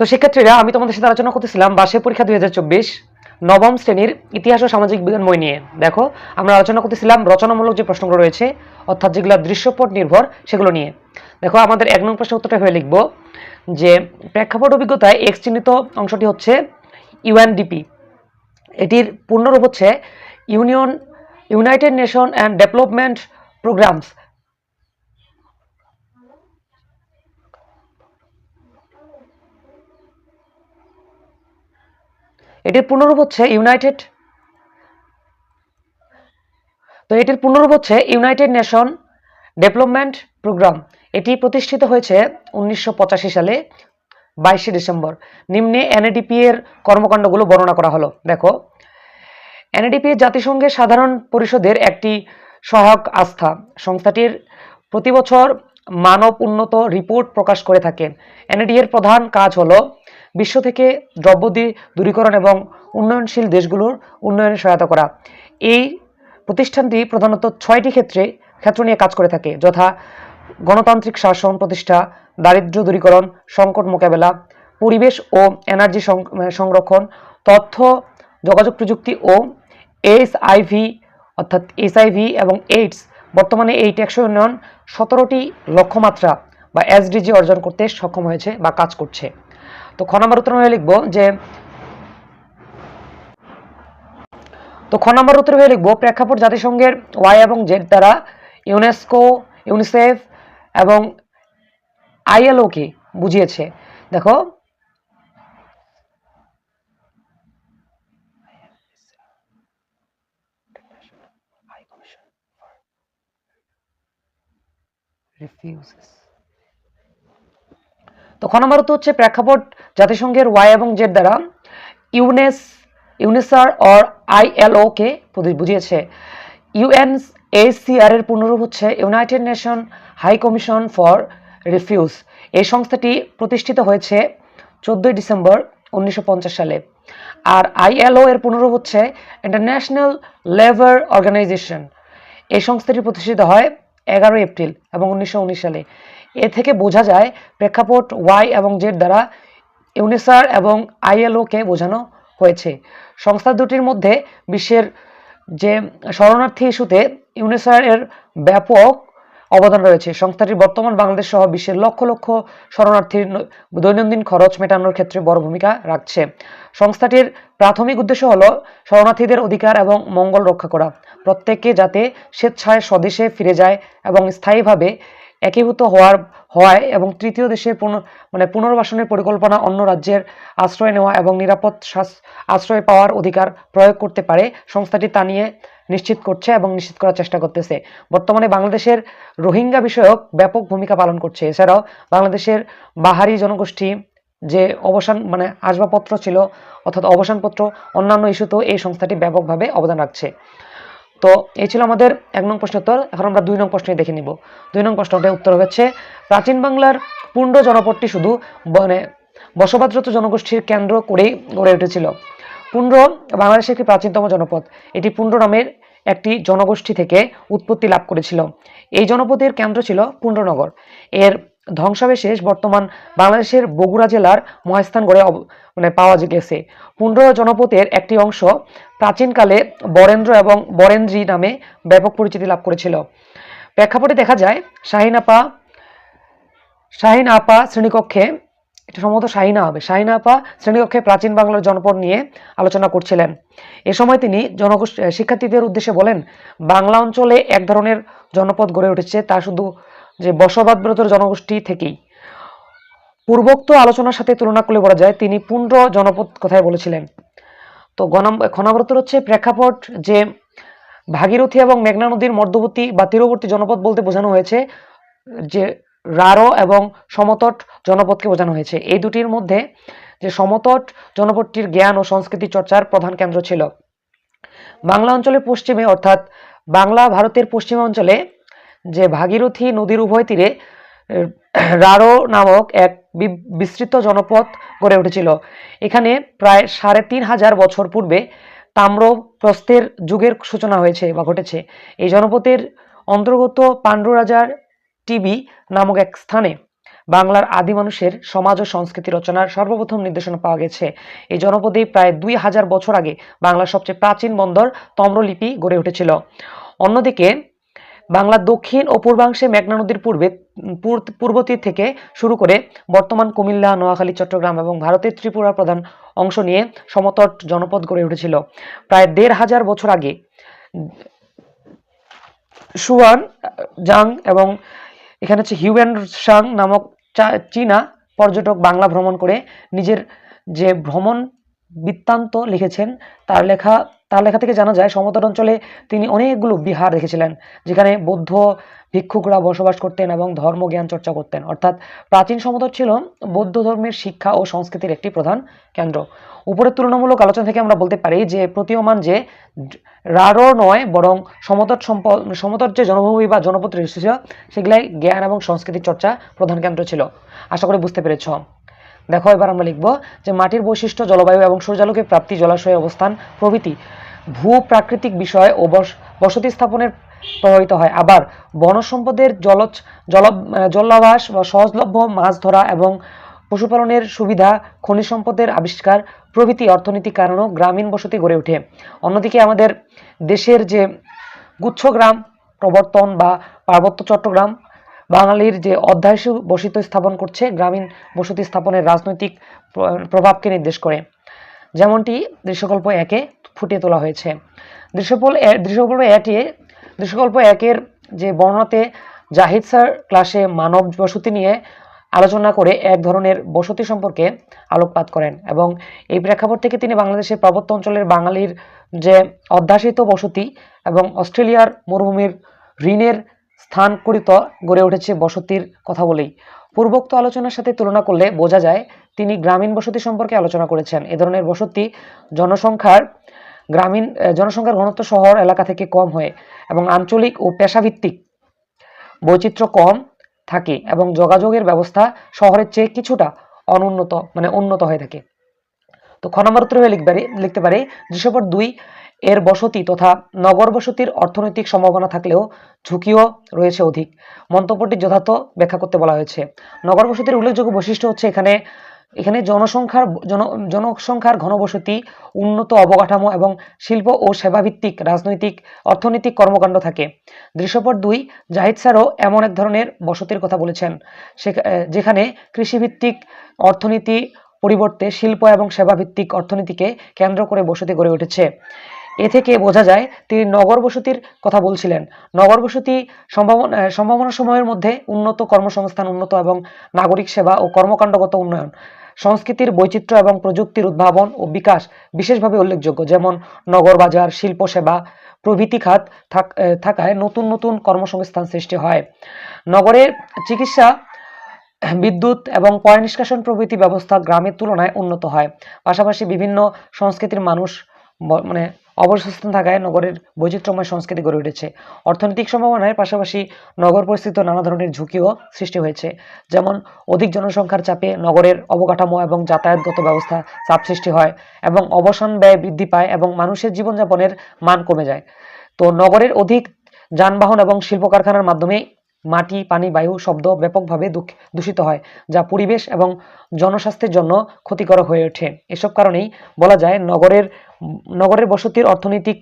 তো শিক্ষার্থীরা আমি তোমাদের সাথে আলোচনা করতেছিলাম বার্ষিক পরীক্ষা দুই হাজার চব্বিশ, নবম শ্রেণির ইতিহাস ও সামাজিক বিজ্ঞান বই নিয়ে। দেখো, আমরা আলোচনা করতেছিলাম রচনামূলক যে প্রশ্নগুলো রয়েছে, অর্থাৎ যেগুলো দৃশ্যপট নির্ভর সেগুলো নিয়ে। দেখো, আমাদের এক নং প্রশ্ন উত্তরটা হয়ে লিখব যে, প্রেক্ষাপট অভিজ্ঞতায় এক্স চিহ্নিত অংশটি হচ্ছে ইউএনডিপি। এটির পূর্ণরূপ হচ্ছে union, united nation and development programs. এটির পূর্ণরূপ হচ্ছে ইউনাইটেড তো এটির পূর্ণরূপ হচ্ছে ইউনাইটেড নেশন ডেভেলপমেন্ট প্রোগ্রাম। এটি প্রতিষ্ঠিত হয়েছে উনিশশো পঁচাশি সালে, বাইশে ডিসেম্বর। নিম্নে এনএডিপি এর কর্মকাণ্ডগুলো বর্ণনা করা হলো। দেখো, এনএডিপি জাতিসংঘের সাধারণ পরিষদের একটি সহায়ক আস্থা। সংস্থাটির প্রতি বছর মানব উন্নত রিপোর্ট প্রকাশ করে থাকেন এনএডি এর প্রধান কাজ হলো বিশ্ব থেকে দ্রব্যদি দূরীকরণ এবং উন্নয়নশীল দেশগুলোর উন্নয়নে সহায়তা করা। এই প্রতিষ্ঠানটি প্রধানত ছয়টি ক্ষেত্রে, ক্ষেত্র নিয়ে কাজ করে থাকে, যথা গণতান্ত্রিক শাসন প্রতিষ্ঠা দারিদ্র দূরীকরণ, সংকট মোকাবেলা, পরিবেশ ও এনার্জি সংরক্ষণ, তথ্য, যোগাযোগ প্রযুক্তি ও এসআইভি অর্থাৎ এসআইভি এবং এইডস। বর্তমানে এই টেকসই উন্নয়ন সতেরোটি লক্ষ্যমাত্রা বা এসডিজি অর্জন করতে সক্ষম হয়েছে বা কাজ করছে। তো খ নম্বর উত্তর হয়ে লিখব যে, তো খ নম্বর উত্তর হয়ে লিখব, প্রেক্ষাপট জাতিসংঘের ওয়াই এবং জেড দ্বারা ইউনেস্কো, ইউনিসেফ এবং আইএলও কে বুঝিয়েছে। দেখো refuses. তো খ উত্তর হচ্ছে প্রেক্ষাপট জাতিসংঘের ওয়াই এবং জেড দ্বারা ইউনেস, ইউনেসার অর আইএলও কে প্রতি- বুঝিয়েছে। ইউএনএসিআর এর পূর্ণরূপ হচ্ছে united nation high commission for refuge. এই সংস্থাটি প্রতিষ্ঠিত হয়েছে চোদ্দোই ডিসেম্বর উনিশশো পঞ্চাশ সালে। আর আইএলও এর পূর্ণরূপ হচ্ছে ইন্টারন্যাশনাল লেবার অর্গানাইজেশন। এই সংস্থাটি প্রতিষ্ঠিত হয় এগারোই এপ্রিল এবং উনিশশো উনিশ সালে। এ থেকে বোঝা যায় প্রেক্ষাপট ওয়াই এবং জেড দ্বারা ইউনিসার এবং আইএলও কে বোঝানো হয়েছে। সংস্থা দুটির মধ্যে বিশ্বের যে শরণার্থী ইস্যুতে ইউনিসার এর ব্যাপক অবদান রয়েছে। সংস্থাটির বর্তমান বাংলাদেশ সহ বিশ্বের লক্ষ লক্ষ শরণার্থীর দৈনন্দিন খরচ মেটানোর ক্ষেত্রে বড় ভূমিকা রাখছে। সংস্থাটির প্রাথমিক উদ্দেশ্য হল শরণার্থীদের অধিকার এবং মঙ্গল রক্ষা করা। প্রত্যেককে যাতে স্বেচ্ছায় স্বদেশে ফিরে যায় এবং স্থায়ীভাবে একীভূত হওয়ার হওয়ায় এবং তৃতীয় দেশে পুনঃ মানে পুনর্বাসনের পরিকল্পনা অন্য রাজ্যের আশ্রয় নেওয়া এবং নিরাপদ আশ্রয় পাওয়ার অধিকার প্রয়োগ করতে পারে, সংস্থাটি তা নিয়ে নিশ্চিত করছে এবং নিশ্চিত করার চেষ্টা করতেছে। বর্তমানে বাংলাদেশের রোহিঙ্গা বিষয়ক ব্যাপক ভূমিকা পালন করছে। এছাড়াও বাংলাদেশের বাহারি জনগোষ্ঠী যে অবসান মানে আসবাবপত্র ছিল, অর্থাৎ অবসানপত্র অন্যান্য ইস্যুতেও এই সংস্থাটি ব্যাপকভাবে অবদান রাখছে। তো এই ছিল আমাদের এক নং প্রশ্ন উত্তর। এখন আমরা দুই নং প্রশ্নে দেখে নিব। দুই নং প্রশ্নটার উত্তর হচ্ছে, প্রাচীন বাংলার পুণ্ড জনপদটি শুধু মানে বসবাসরত জনগোষ্ঠীর কেন্দ্র করেই গড়ে উঠেছিল। পুণ্ড বাংলাদেশের একটি প্রাচীনতম জনপদ। এটি পুণ্ড নামের একটি জনগোষ্ঠী থেকে উৎপত্তি লাভ করেছিল। এই জনপদের কেন্দ্র ছিল পুণ্ডনগর এর ধ্বংসাবশেষ বর্তমান বাংলাদেশের বগুড়া জেলার মহাস্থানগড়ে মানে পাওয়া গেছে। পুণ্ড জনপদের একটি অংশ প্রাচীনকালে বরেন্দ্র এবং বরেন্দ্রী নামে ব্যাপক পরিচিতি লাভ করেছিল। প্রেক্ষাপটে দেখা যায়, শাহিন আপা শাহিন আপা শ্রেণীকক্ষে, এটা সম্ভবত শাহিনা হবে, শাহিনা আপা শ্রেণীকক্ষে প্রাচীন বাংলার জনপদ নিয়ে আলোচনা করছিলেন। এ সময় তিনি জনগোষ্ঠী শিক্ষার্থীদের উদ্দেশ্যে বলেন, বাংলা অঞ্চলে এক ধরনের জনপদ গড়ে উঠেছে, তা শুধু যে বসবাসরত জনগোষ্ঠী থেকেই। পূর্বোক্ত আলোচনার সাথে তুলনা করলে বলা যায়, তিনি পুণ্ড জনপদ কথায় বলেছিলেন। তো গণাম হচ্ছে প্রেক্ষাপট যে ভাগীরথী এবং মেঘনা নদীর মধ্যবর্তী বা তীরবর্তী জনপদ বলতে বোঝানো হয়েছে, যে রারো এবং সমতট জনপদকে বোঝানো হয়েছে। এই দুটির মধ্যে যে সমতট জনপদটির জ্ঞান ও সংস্কৃতি চর্চার প্রধান কেন্দ্র ছিল। বাংলা অঞ্চলের পশ্চিমে, অর্থাৎ বাংলা ভারতের পশ্চিমাঞ্চলে অঞ্চলে যে ভাগীরথী নদীর উভয় তীরে রারো নামক এক বিস্তৃত জনপদ গড়ে উঠেছিল। এখানে প্রায় সাড়ে তিন হাজার বছর পূর্বে তাম্রপ্রস্থের যুগের সূচনা হয়েছে বা ঘটেছে। এই জনপদের অন্তর্গত পাণ্ডু রাজার টিবি নামক এক স্থানে বাংলার আদি মানুষের সমাজ ও সংস্কৃতি রচনার সর্বপ্রথম নির্দেশনা পাওয়া গেছে। এই জনপদে প্রায় দুই হাজার বছর আগে বাংলার সবচেয়ে প্রাচীন বন্দর তম্রলিপি গড়ে উঠেছিল। অন্যদিকে বাংলার দক্ষিণ ও পূর্বাংশে মেঘনা নদীর পূর্বে, পূর- পূর্ব তীর থেকে শুরু করে বর্তমান কুমিল্লা, নোয়াখালী, চট্টগ্রাম এবং ভারতের ত্রিপুরার প্রধান অংশ নিয়ে সমতট জনপদ গড়ে উঠেছিল। প্রায় দেড় হাজার বছর আগে, সুয়ান, জাং এবং এখানে হচ্ছে হিউয়েন সাং নামক চীনা পর্যটক বাংলা ভ্রমণ করে নিজের যে ভ্রমণ বৃত্তান্ত লিখেছেন, তার লেখা তার লেখা থেকে জানা যায়, সমতট অঞ্চলে তিনি অনেকগুলো বিহার রেখেছিলেন যেখানে বৌদ্ধ ভিক্ষুকরা বসবাস করতেন এবং ধর্মজ্ঞান চর্চা করতেন। অর্থাৎ প্রাচীন সমতট ছিল বৌদ্ধ ধর্মের শিক্ষা ও সংস্কৃতির একটি প্রধান কেন্দ্র। উপরের তুলনামূলক আলোচনা থেকে আমরা বলতে পারি যে, প্রতীয়মান যে রাঢ় নয়, বরং সমতট সম্পদ, সমতট যে জনভূমি বা জনপদ রয়েছে সেগুলাই জ্ঞান এবং সংস্কৃতির চর্চা প্রধান কেন্দ্র ছিল। আশা করি বুঝতে পেরেছ। দেখো, এবার আমরা লিখব যে, মাটির বৈশিষ্ট্য জলবায়ু এবং সূর্যালোকের প্রাপ্তি জলাশয়ের অবস্থান প্রভৃতি। ভূ প্রাকৃতিক বিষয় ও বস- বসতি স্থাপনের প্রভাবিত হয়। আবার বনজ সম্পদের জলজ জল জলাবাস বা সহজলভ্য মাছ ধরা এবং পশুপালনের সুবিধা, খনিজ সম্পদের আবিষ্কার প্রভৃতি অর্থনৈতিক কারণেও গ্রামীণ বসতি গড়ে ওঠে। অন্যদিকে আমাদের দেশের যে গুচ্ছগ্রাম প্রবর্তন বা পার্বত্য চট্টগ্রাম, বাঙালির যে অধ্যায় বসিত স্থাপন করছে, গ্রামীণ বসতি স্থাপনের রাজনৈতিক প্রভাবকে নির্দেশ করে। যেমনটি দৃশ্যকল্প একে ফুটিয়ে তোলা হয়েছে। দৃশ্যপল দৃশ্যকল্প একে, দৃশ্যকল্প একের যে বর্ণনাতে জাহিদ স্যার ক্লাসে মানব বসতি নিয়ে আলোচনা করে এক ধরনের বসতি সম্পর্কে আলোকপাত করেন এবং এই প্রেক্ষাপট থেকে তিনি বাংলাদেশের পার্বত্য অঞ্চলের বাঙালির যে অধ্যাসিত বসতি এবং অস্ট্রেলিয়ার মরুভূমির ঋণের স্থান করিত গড়ে উঠেছে বসতির কথা বলেই। পূর্বোক্ত আলোচনার সাথে তুলনা করলে বোঝা যায় তিনি গ্রামীণ বসতি সম্পর্কে আলোচনা করেছেন। এ ধরনের বসতি জনসংখ্যার গ্রামীণ জনসংখ্যার ঘনত্ব শহর এলাকা থেকে কম হয়ে এবং আঞ্চলিক ও পেশাভিত্তিক বৈচিত্র্য কম থাকে এবং যোগাযোগের ব্যবস্থা শহরের চেয়ে কিছুটা অনুন্নত মানে উন্নত হয়ে থাকে। তো খ হয়ে পারি লিখতে পারি, দৃশ্যপট দুই, এর বসতি তথা নগর বসতির অর্থনৈতিক সম্ভাবনা থাকলেও ঝুঁকিও রয়েছে অধিক। মন্তব্যটি যথার্থ ব্যাখ্যা করতে বলা হয়েছে। নগর বসতির উল্লেখযোগ্য বৈশিষ্ট্য হচ্ছে এখানে এখানে জনসংখ্যার, জন, জনসংখ্যার ঘনবসতি, উন্নত অবকাঠামো এবং শিল্প ও সেবাভিত্তিক রাজনৈতিক, অর্থনৈতিক কর্মকাণ্ড থাকে। দৃশ্যপট দুই, জাহিদ স্যারও এমন এক ধরনের বসতির কথা বলেছেন। যেখানে কৃষিভিত্তিক অর্থনীতি পরিবর্তে শিল্প এবং সেবাভিত্তিক অর্থনীতিকে কেন্দ্র করে বসতি গড়ে উঠেছে। এ থেকে বোঝা যায় তিনি নগর বসতির কথা বলছিলেন। নগর বসতি সম্ভাবনা সম্ভাবনা সময়ের মধ্যে উন্নত কর্মসংস্থান, উন্নত এবং নাগরিক সেবা ও কর্মকাণ্ডগত উন্নয়ন, সংস্কৃতির বৈচিত্র্য এবং প্রযুক্তির উদ্ভাবন ও বিকাশ বিশেষভাবে উল্লেখযোগ্য। যেমন নগর বাজার, শিল্প সেবা, প্রভৃতি খাত থাক- থাকায় নতুন নতুন কর্মসংস্থান সৃষ্টি হয়। নগরের চিকিৎসা, বিদ্যুৎ এবং পয় নিষ্কাশন প্রভৃতি ব্যবস্থা গ্রামের তুলনায় উন্নত হয়। পাশাপাশি বিভিন্ন সংস্কৃতির মানুষ মানে অবস্থান থাকায় নগরের বৈচিত্র্যময় সংস্কৃতি গড়ে উঠেছে। অর্থনৈতিক সম্ভাবনার পাশাপাশি নগর পরিস্থিত নানা ধরনের ঝুঁকিও সৃষ্টি হয়েছে। যেমন, অধিক জনসংখ্যার চাপে নগরের অবকাঠামো এবং যাতায়াতগত ব্যবস্থা চাপ সৃষ্টি হয় এবং অবসান ব্যয় বৃদ্ধি পায় এবং মানুষের জীবনযাপনের মান কমে যায়। তো নগরের অধিক যানবাহন এবং শিল্প কারখানার মাধ্যমে মাটি, পানি, বায়ু, শব্দ ব্যাপকভাবে দূষিত হয়, যা পরিবেশ এবং জনস্বাস্থ্যের জন্য ক্ষতিকর হয়ে ওঠে। এসব কারণেই বলা যায় নগরের নগরের বসতির অর্থনৈতিক